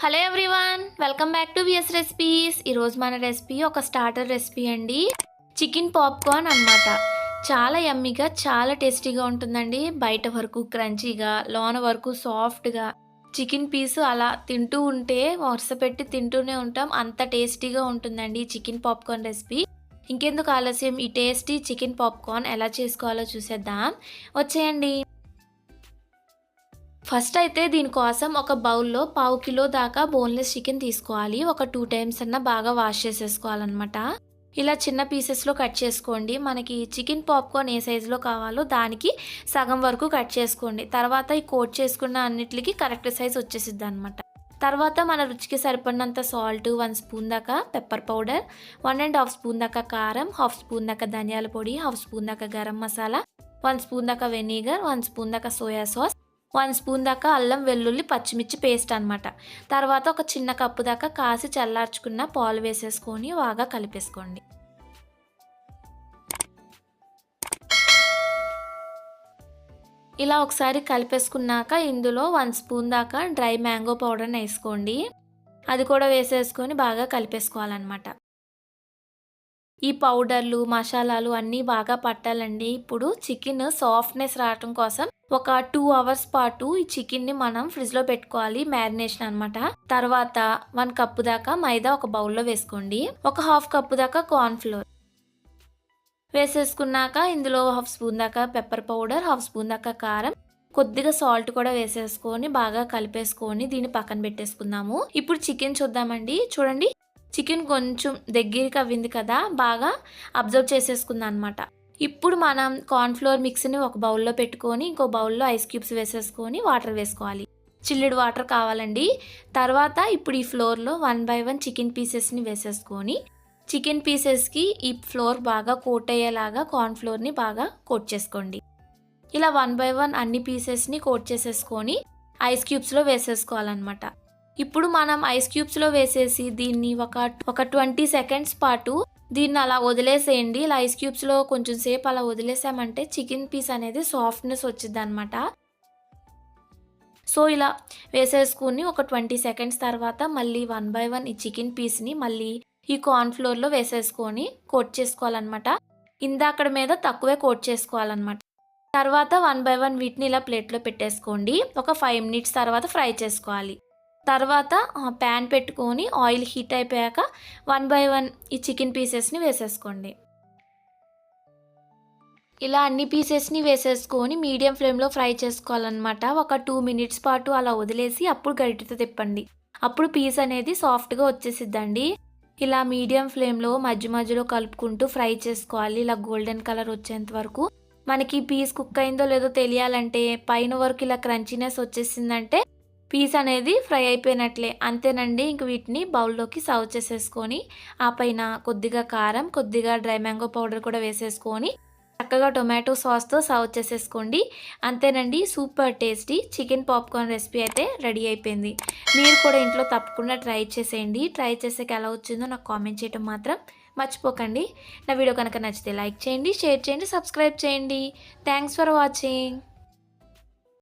Hello everyone welcome back to VS recipes. ఈరోజు మన recipe ఒక స్టార్టర్ రెసిపీ అండి. చికెన్ పాప్కార్న్ అన్నమాట. చాలా యమ్మీగా చాలా టేస్టీగా ఉంటుందండి. బయట వరకు క్రంచీగా లోన వరకు సాఫ్ట్గా చికెన్ పీసు అలా తింటూ ఉంటే వరుస పెట్టి తింటూనే ఉంటాం. అంత టేస్టీగా ఉంటుందండి చికెన్ పాప్కార్న్ రెసిపీ. ఇంకెందుకు ఆలస్యం? ఈ టేస్టీ చికెన్ పాప్కార్న్ ఎలా చేసుకోవాలో చూసేద్దాం. వచ్చేయండి. ఫస్ట్ అయితే దీనికోసం ఒక బౌల్లో పావు కిలో దాకా బోన్లెస్ చికెన్ తీసుకోవాలి. ఒక టూ టైమ్స్ అన్న బాగా వాష్ చేసేసుకోవాలన్నమాట. ఇలా చిన్న పీసెస్లో కట్ చేసుకోండి. మనకి చికెన్ పాప్కార్న్ ఏ సైజులో కావాలో దానికి సగం వరకు కట్ చేసుకోండి. తర్వాత ఈ కోట్ చేసుకున్న అన్నిటికి కరెక్ట్ సైజ్ వచ్చేసిద్ది అనమాట తర్వాత మన రుచికి సరిపడినంత సాల్ట్ వన్ స్పూన్ దాకా pepper powder one and half spoon దాకా కారం హాఫ్ స్పూన్ దాకా ధనియాల పొడి హాఫ్ స్పూన్ దాకా గరం మసాలా వన్ స్పూన్ దాకా వెనిగర్ వన్ స్పూన్ దాకా సోయా సాస్ వన్ స్పూన్ దాకా అల్లం వెల్లుల్లి పచ్చిమిర్చి పేస్ట్ అనమాట తర్వాత ఒక చిన్న కప్పు దాకా కాసి చల్లార్చుకున్న పాలు వేసేసుకొని బాగా కలిపేసుకోండి. ఇలా ఒకసారి కలిపేసుకున్నాక ఇందులో వన్ స్పూన్ దాకా డ్రై మ్యాంగో పౌడర్ని వేసుకోండి. అది కూడా వేసేసుకొని బాగా కలిపేసుకోవాలన్నమాట. ఈ పౌడర్లు మసాలాలు అన్నీ బాగా పట్టాలండి. ఇప్పుడు చికెన్ సాఫ్ట్నెస్ రావటం కోసం ఒక టూ అవర్స్ పాటు ఈ చికెన్ని మనం ఫ్రిడ్జ్లో పెట్టుకోవాలి మ్యారినేషన్ అనమాట తర్వాత వన్ కప్పు దాకా మైదా ఒక బౌల్లో వేసుకోండి. ఒక హాఫ్ కప్పు దాకా కార్న్ ఫ్లోర్ వేసేసుకున్నాక ఇందులో హాఫ్ స్పూన్ దాకా పెప్పర్ పౌడర్ హాఫ్ స్పూన్ దాకా కారం కొద్దిగా సాల్ట్ కూడా వేసేసుకొని బాగా కలిపేసుకొని దీన్ని పక్కన పెట్టేసుకుందాము. ఇప్పుడు చికెన్ చూద్దామండి. చూడండి చికెన్ కొంచెం దగ్గరికి అవ్వింది కదా బాగా అబ్జర్వ్ చేసేసుకుంది అనమాట ఇప్పుడు మనం కార్న్ఫ్లోర్ మిక్స్ని ఒక బౌల్లో పెట్టుకొని ఇంకో బౌల్లో ఐస్ క్యూబ్స్ వేసేసుకొని వాటర్ వేసుకోవాలి. చిల్లుడు వాటర్ కావాలండి. తర్వాత ఇప్పుడు ఈ ఫ్లోర్లో వన్ బై వన్ చికెన్ పీసెస్ని వేసేసుకొని చికెన్ పీసెస్కి ఈ ఫ్లోర్ బాగా కోట్ అయ్యేలాగా కార్న్ఫ్లోర్ని బాగా కోట్ చేసుకోండి. ఇలా వన్ బై వన్ అన్ని పీసెస్ని కోట్ చేసేసుకొని ఐస్ క్యూబ్స్లో వేసేసుకోవాలన్నమాట. ఇప్పుడు మనం ఐస్ క్యూబ్స్లో వేసేసి దీన్ని ఒక ఒక ట్వంటీ సెకండ్స్ పాటు దీన్ని అలా వదిలేసేయండి. ఇలా ఐస్ క్యూబ్స్లో కొంచెం సేపు అలా వదిలేసామంటే చికెన్ పీస్ అనేది సాఫ్ట్నెస్ వచ్చింది అనమాట సో ఇలా వేసేసుకుని ఒక ట్వంటీ సెకండ్స్ తర్వాత మళ్ళీ వన్ బై వన్ ఈ చికెన్ పీస్ని మళ్ళీ ఈ కార్న్ ఫ్లోర్లో వేసేసుకొని కోట్ చేసుకోవాలన్నమాట. ఇందాకడ మీద తక్కువే కోట్ చేసుకోవాలన్నమాట. తర్వాత వన్ బై వన్ వీటిని ఇలా ప్లేట్లో పెట్టేసుకోండి. ఒక ఫైవ్ మినిట్స్ తర్వాత ఫ్రై చేసుకోవాలి. తర్వాత ప్యాన్ పెట్టుకొని ఆయిల్ హీట్ అయిపోయాక వన్ బై వన్ ఈ చికెన్ పీసెస్ని వేసేసుకోండి. ఇలా అన్ని పీసెస్ని వేసేసుకొని మీడియం ఫ్లేమ్లో ఫ్రై చేసుకోవాలన్నమాట. ఒక టూ మినిట్స్ పాటు అలా వదిలేసి అప్పుడు గరిటితో తిప్పండి. అప్పుడు పీస్ అనేది సాఫ్ట్గా వచ్చేసిద్దండి. ఇలా మీడియం ఫ్లేమ్లో మధ్య మధ్యలో కలుపుకుంటూ ఫ్రై చేసుకోవాలి. ఇలా గోల్డెన్ కలర్ వచ్చేంత వరకు. మనకి పీస్ కుక్ అయిందో లేదో తెలియాలంటే పైన వరకు ఇలా క్రంచీనెస్ వచ్చేసిందంటే పీస్ అనేది ఫ్రై అయిపోయినట్లే. అంతేనండి ఇంక వీటిని బౌల్లోకి సర్వ్ చేసేసుకొని ఆ పైన కొద్దిగా కారం కొద్దిగా డ్రై మ్యాంగో పౌడర్ కూడా వేసేసుకొని చక్కగా టొమాటో సాస్తో సర్వ్ చేసేసుకోండి. అంతేనండి super tasty chicken popcorn recipe అయితే రెడీ అయిపోయింది. మీరు కూడా ఇంట్లో తప్పకుండా ట్రై చేసేయండి. ట్రై చేసాక ఎలా వచ్చిందో నాకు కామెంట్ చేయడం మాత్రం మర్చిపోకండి. నా వీడియో కనుక నచ్చితే లైక్ చేయండి షేర్ చేయండి సబ్స్క్రైబ్ చేయండి. Thanks for watching.